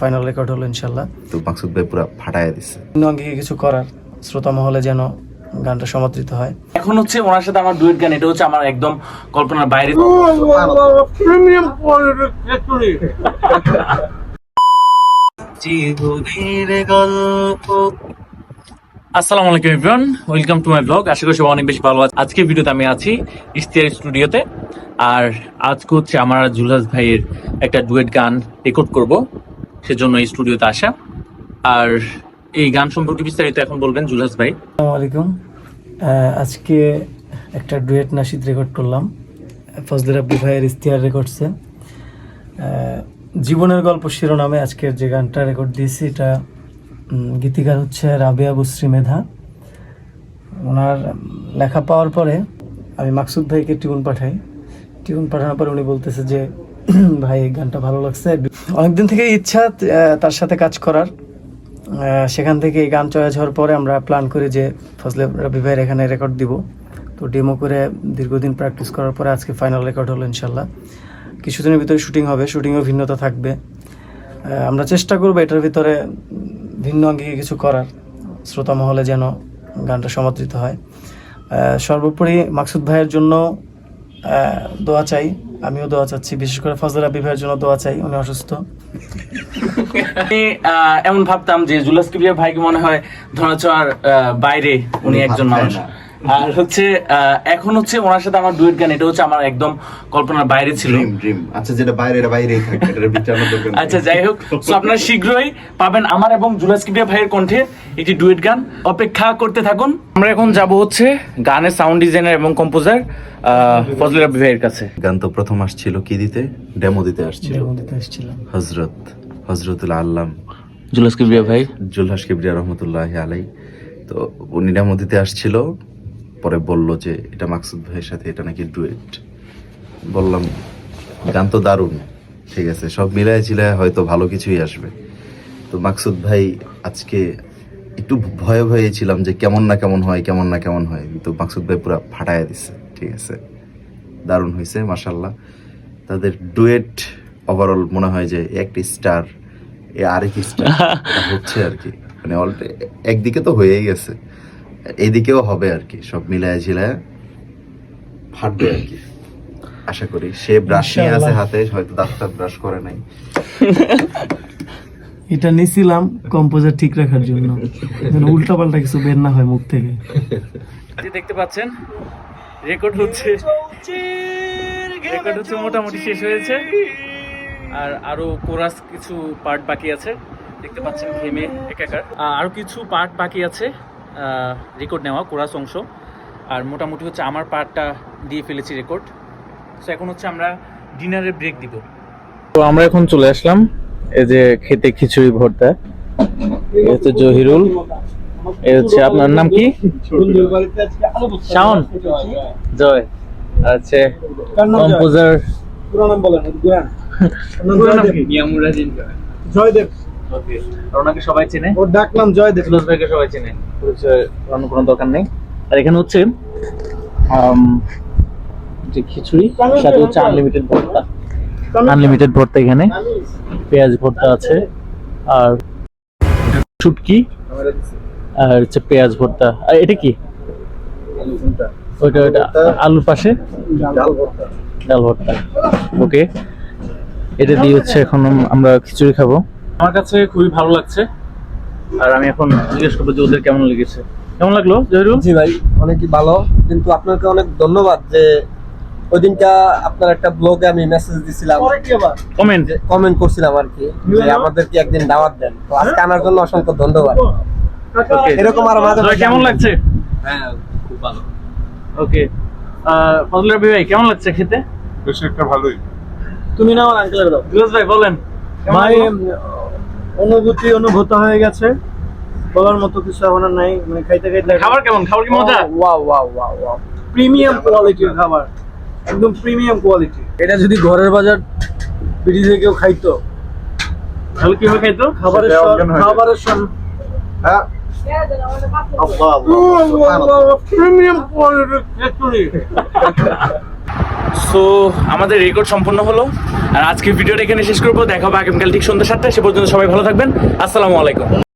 Final record হলো ইনশাল্লাহ। তো মাকসুদ ভাই পুরো ফাটায় দিচ্ছে অঙ্গে কিছু করার শ্রোতা মহলে যেন গানটা সমাদৃত হয়। এখন হচ্ছে ওনার সাথে আমার ডুয়েট গান এটা হচ্ছে আমার একদম কল্পনার বাইরে। আসসালামু আলাইকুম everyone welcome to my blog আশা করি সবাই অনেক বেশি ভালো আছে। আজকে ভিডিওতে আমি আছি ইস্তিয়ার স্টুডিওতে। আর আজকে হচ্ছে আমার জুলাস ভাইয়ের একটা ডুয়েট গান রেকর্ড করব। সেজন্য এই স্টুডিওতে আসা আর এই গান সম্পর্কে বিস্তারিত এখন বলবেন জুলাস ভাই। আলাইকুম। আজকে একটা ডুয়েট নাসিদ রেকর্ড করলাম। ফজলে রাব্বি ভাইয়ের ইস্তিয়ার রেকর্ডসে জীবনের গল্প শিরোনামে আজকের যে গানটা রেকর্ড দিয়েছি, এটা গীতিকার হচ্ছে রাবেয়া বুশ্রী মেধা। ওনার লেখা পাওয়ার পরে আমি মাকসুদ ভাইকে টিউন পাঠাই। টিউন পাঠানোর পরে উনি বলতেছে যে ভাই গানটা ভালো লাগছে। অনেকদিন থেকে ইচ্ছা তার সাথে কাজ করার। সেখান থেকে এই গান চয়েস হওয়ার পরে আমরা প্ল্যান করি যে ফজলে রবি ভাইয়ের এখানে রেকর্ড দিব। তো ডেমো করে দীর্ঘদিন প্র্যাকটিস করার পরে আজকে ফাইনাল রেকর্ড হলো ইনশাল্লাহ। কিছুদিনের ভিতরে শুটিং হবে শুটিংয়েও ভিন্নতা থাকবে। আমরা চেষ্টা করব এটার ভিতরে ভিন্ন অঙ্গিকে কিছু করার। শ্রোতা মহলে যেন গানটা সমাদৃত হয়। সর্বোপরি মাকসুদ ভাইয়ের জন্য দোয়া চাই। আমিও দোয়া চাচ্ছি বিশেষ করে ফজল রাব্বি ভাইয়ের জন্য দোয়া চাই উনি অসুস্থ। আমি এমন ভাবতাম যে জুলাস কিবিয়া ভাইকে মনে হয় আহ, বাইরে উনি একজন মানুষ। আর হচ্ছে এখন হচ্ছে ওনার সাথে আমার ডুয়েট গান এটা হচ্ছে আমার একদম কল্পনার বাইরে ছিল। ড্রিম ড্রিম আচ্ছা যেটা বাইরে এটা বাইরেই থাকে আচ্ছা যাই হোক তো আপনারা শীঘ্রই পাবেন আমার এবং জুলাস কিবিয়া ভাইয়ের কণ্ঠে একটি ডুয়েট গান। অপেক্ষা করতে থাকুন। আমরা এখন যাব হচ্ছে গানের সাউন্ড ডিজাইনার এবং কম্পোজার ফজলে রাব্বি ভাইয়ের কাছে। গান তো প্রথম আসছিল কি দিতে? ডেমো দিতে আসছিল। ডেমো দিতে এসেছিলাম হজরত হজরতুল আল্লাম। জুলাস কিবিয়া ভাই। জুলহাস কিবরিয়া রহমতুল্লাহ আলাই তো উনি ডেমো দিতে আসছিল। পরে বলল যে এটা মাকসুদ ভাইয়ের সাথে এটা নাকি ডুয়েট? বললাম গান তো দারুণ ঠিক আছে সব মিলায় চিলায় হয়তো ভালো কিছুই আসবে। তো মাকসুদ ভাই আজকে একটু ভয়ে ভয়ে ছিলাম যে কেমন না কেমন হয় কেমন না কেমন হয়? তো মাকসুদ ভাই পুরো ফাটায় দিছে ঠিক আছে। দারুণ হয়েছে মাসাল্লাহ তাদের ডুয়েট ওভারঅল মনে হয় যে একটি স্টার এ আরেক স্টার হচ্ছে আর কি। মানে একদিকে তো হয়েই গেছে। এদিকেও হবে আর কি সব মিলায় ঝিলায় ফাটবে আর কি। আশা করি সে ব্রাশ নিয়ে আছে হাতে হয়তো দাঁতটা ব্রাশ করে নাই। এটা নিছিলাম কম্পোজার ঠিক রাখার জন্য। যেন উল্টাপাল্টা কিছু বের না হয় মুখ থেকে। দেখতে পাচ্ছেন রেকর্ড হচ্ছে। রেকর্ড হচ্ছে মোটামুটি শেষ হয়েছে। আর আরও কোরাস কিছু পার্ট বাকি আছে। দেখতে পাচ্ছেন ঘেমে একাকার। আরও কিছু পার্ট বাকি আছে। রেকর্ড নেওয়া কোরাস অংশ। আর মোটামুটি হচ্ছে আমার পার্টটা দিয়ে ফেলেছি রেকর্ড তো এখন হচ্ছে আমরা ডিনারের ব্রেক দিব। তো আমরা এখন চলে আসলাম এই যে খেতে খিচুড়ি ভর্তা। এই হচ্ছে জহিরুল। এই হচ্ছে আপনার নাম কি? শাওন। জয়। আচ্ছা কম্পোজার। জয়দেব? ওকে ওনাকে সবাই চেনে? ওর ডাকলাম জয়দেব। সবাই চেনে। করানোর কোনো দরকার নেই। আর এখানে হচ্ছে যে খিচুড়ি সাথে হচ্ছে আনলিমিটেড ভর্তা। আনলিমিটেড ভর্তা এখানে। পেঁয়াজ ভর্তা আছে। আর শুটকি। আর হচ্ছে পেঁয়াজ ভর্তা। আর এটা কি? ওইটা ওইটা আলুর পাশে? ডাল ভর্তা। ওকে এটা দিয়ে হচ্ছে এখন আমরা খিচুড়ি খাব। আমার কাছে খুবই ভালো লাগছে। আর আমি এখন জিজ্ঞেস করব যে ওদের কেমন লেগেছে। কেমন লাগল জহিরুল? জি ভাই অনেকই ভালো। কিন্তু আপনাকে অনেক ধন্যবাদ যে ওই দিনটা আপনার একটা ব্লগে আমি মেসেজ দিছিলাম। কমেন্ট কমেন্ট করছিলাম আর কি। আমাদেরকে একদিন দাওয়াত দেন। তো আজকে আনার জন্য অসংখ্য ধন্যবাদ। এরকম আরও মাঝে কেমন লাগছে? হ্যাঁ খুব ভালো। ওকে ফজল রবি ভাই কেমন লাগছে খেতে? বেশ একটা ভালোই। তুমি না আমার আঙ্কেলের দাও। ফিরোজ ভাই বলেন। ভাই? অনুভূতি অনুভূত হয়ে গেছে। বলার মতো কিছু এখন আর নাই মানে খাইতে খাইতে খাবার কেমন? খাবার কি মজা? Wow wow wow wow. Premium কোয়ালিটির খাবার। একদম প্রিমিয়াম কোয়ালিটি। এটা যদি ঘরের বাজার ব্রিজে কেউ খাইতো? তাহলে কীভাবে খাইতো? খাবারের স্বাদ- খাবারের স্বাদ হ্যাঁ। আল্লাহ আল্লাহ প্রিমিয়াম কোয়ালিটির সো আমাদের রেকর্ড সম্পন্ন হলো, আর আজকে ভিডিওটা এখানে শেষ করব। দেখা হবে আগামীকাল ঠিক সন্ধ্যা সাতটায়। সে পর্যন্ত সবাই ভালো থাকবেন। আসসালামু আলাইকুম।